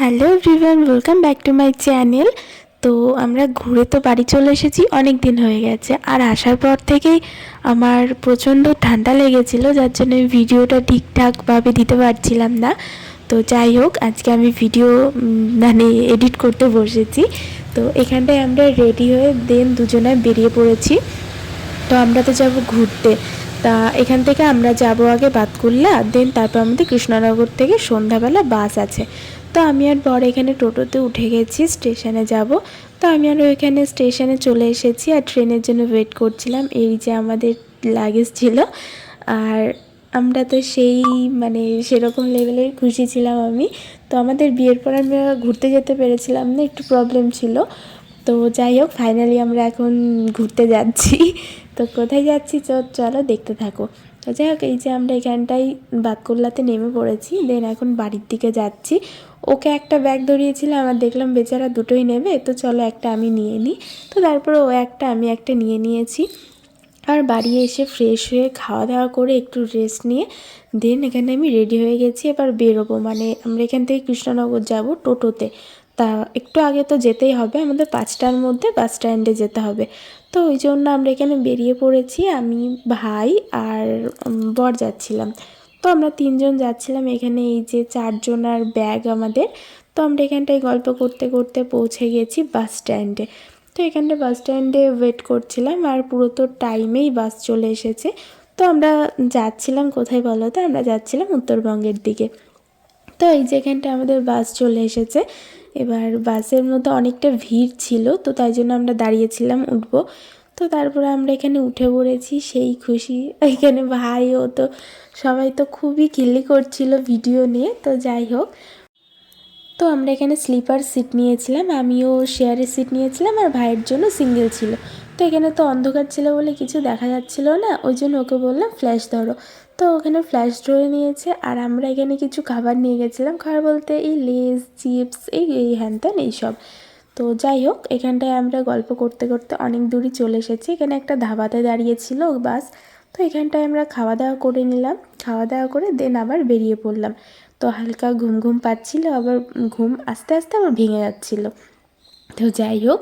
Hello everyone welcome back to my channel তো আমরা ঘুরে তো বাড়ি চলে এসেছি, অনেক দিন হয়ে গেছে। আর আসার পর থেকেই আমার প্রচণ্ড ঠান্ডা লেগেছিল, যার জন্য ভিডিওটা ঠিকঠাকভাবে দিতে পারছিলাম না। তো যাই হোক, আজকে আমি ভিডিও মানে এডিট করতে বসেছি। তো এখানটায় আমরা রেডি হয়ে দেন দুজনে বেরিয়ে পড়েছি। তো আমরা তো যাব ঘুরতে। তা এখান থেকে আমরা যাব আগে বাতকুল্লা দেন তারপর আমাদের কৃষ্ণনগর থেকে সন্ধ্যাবেলা বাস আছে। তো আমি আর বর এখানে টোটোতে উঠে গেছি, স্টেশনে যাব। তো আমি আর ওইখানে স্টেশনে চলে এসেছি আর ট্রেনের জন্য ওয়েট করছিলাম, এই যে আমাদের লাগেজ ছিল। আর আমরা তো সেই মানে সেরকম লেভেলের খুশি ছিলাম আমি। তো আমাদের বিয়ের পর আমরা ঘুরতে যেতে পেরেছিলাম না, একটু প্রবলেম ছিল। তো যাই হোক ফাইনালি আমরা এখন ঘুরতে যাচ্ছি। তো কোথায় যাচ্ছি? চলো দেখতে থাকো। তো যাই হোক, এই যে আমরা এখানটাই বাতকুল্লাতে নেমে পড়েছি। দেন এখন বাড়ির দিকে যাচ্ছি। ওকে একটা ব্যাগ ধরিয়েছিল আমার দেখলাম বেচারা দুটোই নেবে। তো চলো একটা আমি নিয়ে নিই। তো তারপরে ও একটা, আমি একটা নিয়ে নিয়েছি। আর বাড়ি এসে ফ্রেশ হয়ে খাওয়া দাওয়া করে একটু রেস্ট নিয়ে দেন এখানে আমি রেডি হয়ে গেছি। এবার বেরোবো। মানে আমরা এখান থেকে কৃষ্ণনগর যাব টোটোতে। তা একটু আগে তো যেতেই হবে, আমাদের পাঁচটার মধ্যে বাস স্ট্যান্ডে যেতে হবে। তো ওই জন্য আমরা এখানে বেরিয়ে পড়েছি, আমি, ভাই আর বর যাচ্ছিলাম। তো আমরা তিনজন যাচ্ছিলাম, এখানে এই যে চারজন আর ব্যাগ আমাদের। তো আমরা এখানটায় গল্প করতে করতে পৌঁছে গেছি বাস স্ট্যান্ডে তো এখানটা বাস স্ট্যান্ডে ওয়েট করছিলাম আর পুরো তো টাইমেই বাস চলে এসেছে। তো আমরা যাচ্ছিলাম, কোথায় বলো তো? আমরা যাচ্ছিলাম উত্তরবঙ্গের দিকে। তো এই যে যেখানটা আমাদের বাস চলে এসেছে। এবার বাসের মধ্যে অনেকটা ভিড় ছিল, তো তাই জন্য আমরা দাঁড়িয়েছিলাম উঠব। তো তারপরে আমরা এখানে উঠে পড়েছি, সেই খুশি। এখানে ভাই ও তো, সবাই তো খুবই খিল্লি করছিল ভিডিও নিয়ে, তো যাই হোক। তো আমরা এখানে স্লিপার সিট নিয়েছিলাম, আমিও শেয়ারের সিট নিয়েছিলাম আর ভাইয়ের জন্য সিঙ্গেল ছিল। তো এখানে তো অন্ধকার ছিল বলে কিছু দেখা যাচ্ছিল না, ওই জন্য ওকে বললাম ফ্ল্যাশ ধরো। তো ওখানে ফ্ল্যাশ ধরে নিয়েছে, আর আমরা এখানে কিছু খাবার নিয়ে গেছিলাম। খাবার বলতে এই লেস চিপস এই এই হ্যান ত্যান এইসব তো যাই হোক, এখানটায় আমরা গল্প করতে করতে অনেক দূরই চলে এসেছি। এখানে একটা ধাবাতে দাঁড়িয়েছিল বাস। তো এখানটায় আমরা খাওয়া দাওয়া করে নিলাম। খাওয়া দাওয়া করে দেন আবার বেরিয়ে পড়লাম। তো হালকা ঘুম ঘুম পাচ্ছিল, আবার ঘুম আস্তে আস্তে আবার ভেঙে যাচ্ছিল। তো যাই হোক,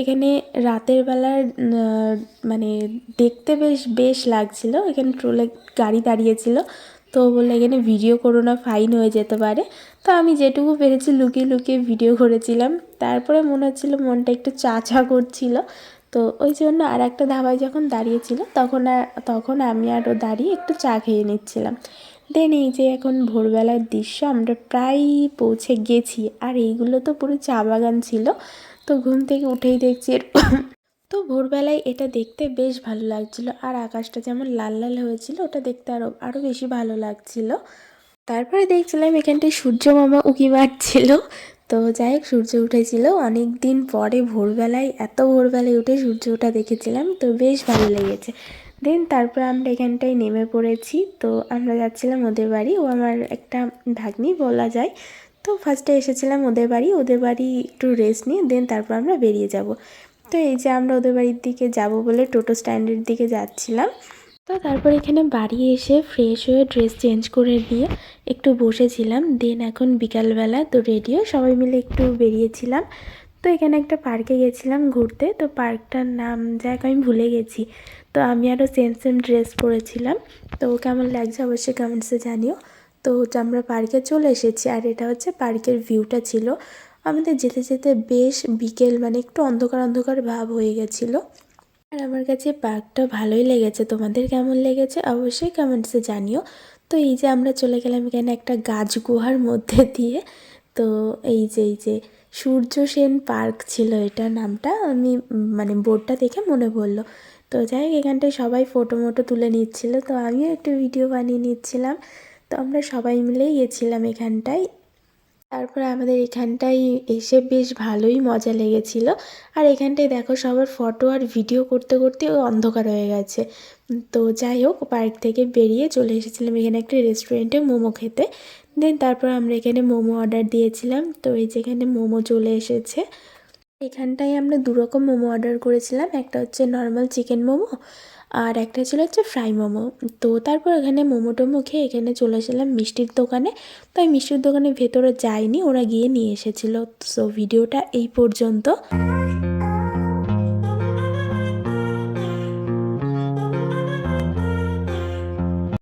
এখানে রাতের বেলার মানে দেখতে বেশ বেশ লাগছিল। এখানে ট্রোলে গাড়ি দাঁড়িয়েছিল। তো বললে, এখানে ভিডিও করো না ফাইন হয়ে যেতে পারে। তো আমি যেটুকু পেরেছি লুকিয়ে লুকিয়ে ভিডিও করেছিলাম। তারপরে মনে হচ্ছিল মনটা একটু চা চা করছিল। তো ওই জন্য আর একটা ধাবায় যখন দাঁড়িয়েছিল, তখন আর, তখন আমি আরও দাঁড়িয়ে একটু চা খেয়ে নিচ্ছিলাম। দেন এই যে এখন ভোরবেলার দৃশ্য, আমরা প্রায় পৌঁছে গেছি। আর এইগুলো তো পুরো চা বাগান ছিল। তো ঘুম থেকে উঠেই দেখছি এরকম তো ভোরবেলায় এটা দেখতে বেশ ভালো লাগছিল আর আকাশটা যেমন লাল লাল হয়েছিল, ওটা দেখতে আরও আরও বেশি ভালো লাগছিল। তারপরে দেখছিলাম এখানটায় সূর্য মামা উকি মারছিল। তো যাই হোক, সূর্য উঠেছিল। অনেক দিন পরে ভোরবেলায়, এত ভোরবেলায় উঠে সূর্য ওঠা দেখেছিলাম, তো বেশ ভালো লেগেছে। দেন তারপর আমরা এখানটায় নেমে পড়েছি। তো আমরা যাচ্ছিলাম ওদের বাড়ি। ও আমার একটা ভাগ্নি বলা যায়। তো ফার্স্টে এসেছিলাম ওদের বাড়ি ওদের বাড়ি একটু রেস্ট নিয়ে দেন তারপর আমরা বেরিয়ে যাব। তো এই যে আমরা ওদের বাড়ির দিকে যাব বলে টোটো স্ট্যান্ডের দিকে যাচ্ছিলাম। তো তারপর এখানে বাড়ি এসে ফ্রেশ হয়ে ড্রেস চেঞ্জ করে দিয়ে একটু বসেছিলাম। দেন এখন বিকালবেলা তো রেডিও সবাই মিলে একটু বেরিয়েছিলাম। তো এখানে একটা পার্কে গেছিলাম ঘুরতে। তো পার্কটার নাম যাক আমি ভুলে গেছি। তো আমি আরও সেম সেম ড্রেস পরেছিলাম। তো কেমন লাগছে অবশ্যই কমেন্টসে জানিও। তো হচ্ছে আমরা পার্কে চলে এসেছি আর এটা হচ্ছে পার্কের ভিউটা ছিল। আমাদের যেতে যেতে বেশ বিকেল মানে একটু অন্ধকার অন্ধকার ভাব হয়ে গেছিল। আর আমার কাছে পার্কটা ভালোই লেগেছে। তোমাদের কেমন লেগেছে অবশ্যই কমেন্টসে জানিও। তো এই যে আমরা চলে গেলাম এখানে একটা গাছ গুহার মধ্যে দিয়ে। তো এই যে এই যে সূর্য সেন পার্ক ছিল এটা নামটা, আমি মানে বোর্ডটা দেখে মনে পড়ল। তো যাই হোক, এখানটায় সবাই ফটো মোটো তুলে নিচ্ছিল। তো আমিও একটু ভিডিও বানিয়ে নিচ্ছিলাম। তো আমরা সবাই মিলেই গেছিলাম এখানটায়। তারপরে আমাদের এখানটায় এসে বেশ ভালোই মজা লেগেছিল। আর এখানটায় দেখো সবার ফটো আর ভিডিও করতে করতে অন্ধকার হয়ে গেছে। তো যাই হোক পার্ক থেকে বেরিয়ে চলে এসেছিলাম এখানে একটা রেস্টুরেন্টে মোমো খেতে। দেন তারপর আমরা এখানে মোমো অর্ডার দিয়েছিলাম। তো এই যেখানে মোমো চলে এসেছে। এখানটায় আমরা দুরকম মোমো অর্ডার করেছিলাম। একটা হচ্ছে নর্মাল চিকেন মোমো আর একটা ছিল হচ্ছে ফ্রাই মোমো। তো তারপর এখানে মোমো টোমো খেয়ে এখানে চলে এসেছিলাম মিষ্টির দোকানে। তো মিষ্টির দোকানের ভেতরে যায়নি ওরা গিয়ে নিয়ে এসেছিল। সো ভিডিওটা এই পর্যন্ত।